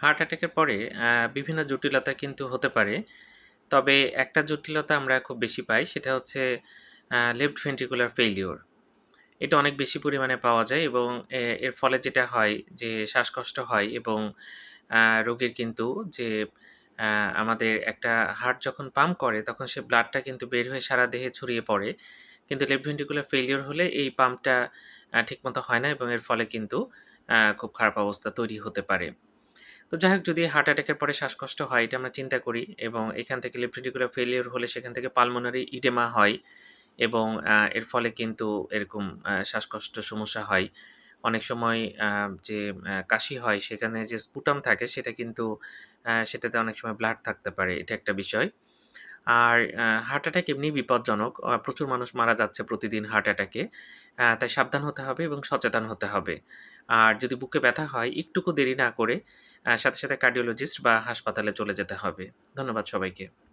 Heart অ্যাটাকের পরে বিভিন্ন জটিলতা কিন্তু হতে পারে। তবে একটা জটিলতা আমরা খুব বেশি পাই, সেটা হচ্ছে লেফট ভেন্ট্রিকুলার ফেইলিউর। এটা অনেক বেশি পরিমাণে পাওয়া যায় এবং এর ফলে যেটা হয় যে শ্বাসকষ্ট হয় এবং রোগীর কিন্তু যে আমাদের একটা হার্ট যখন পাম্প করে, তখন সে ব্লাডটা কিন্তু বের হয়ে সারা দেহে ছড়িয়ে পড়ে। কিন্তু লেফট ভেন্ট্রিকুলার ফেইলিউর হলে এই পাম্পটা ঠিকমতো হয় না এবং এর ফলে কিন্তু খুব খারাপ অবস্থা তৈরি হতে পারে। তো যাই হোক, যদি হার্ট অ্যাটাকের পরে শ্বাসকষ্ট হয়, এটা আমরা চিন্তা করি এবং এখান থেকে লিপ্রিডিকুলার ফেলিওর হলে সেখান থেকে পালমোনারি ইডেমা হয় এবং এর ফলে কিন্তু এরকম শ্বাসকষ্ট সমস্যা হয়। অনেক সময় যে কাশি হয়, সেখানে যে স্পুটাম থাকে, সেটা কিন্তু সেটাতে অনেক সময় ব্লাড থাকতে পারে। এটা একটা বিষয়। আর হার্ট অ্যাটাক এমনি বিপজ্জনক। প্রচুর মানুষ মারা যাচ্ছে প্রতিদিন হার্ট অ্যাটাকে। তাই সাবধান হতে হবে এবং সচেতন হতে হবে। আর যদি বুকে ব্যথা হয় একটুকু দেরি না করে সাথে, সাথে কার্ডিওলজিস্ট বা হাসপাতালে চলে যেতে হবে। ধন্যবাদ সবাইকে।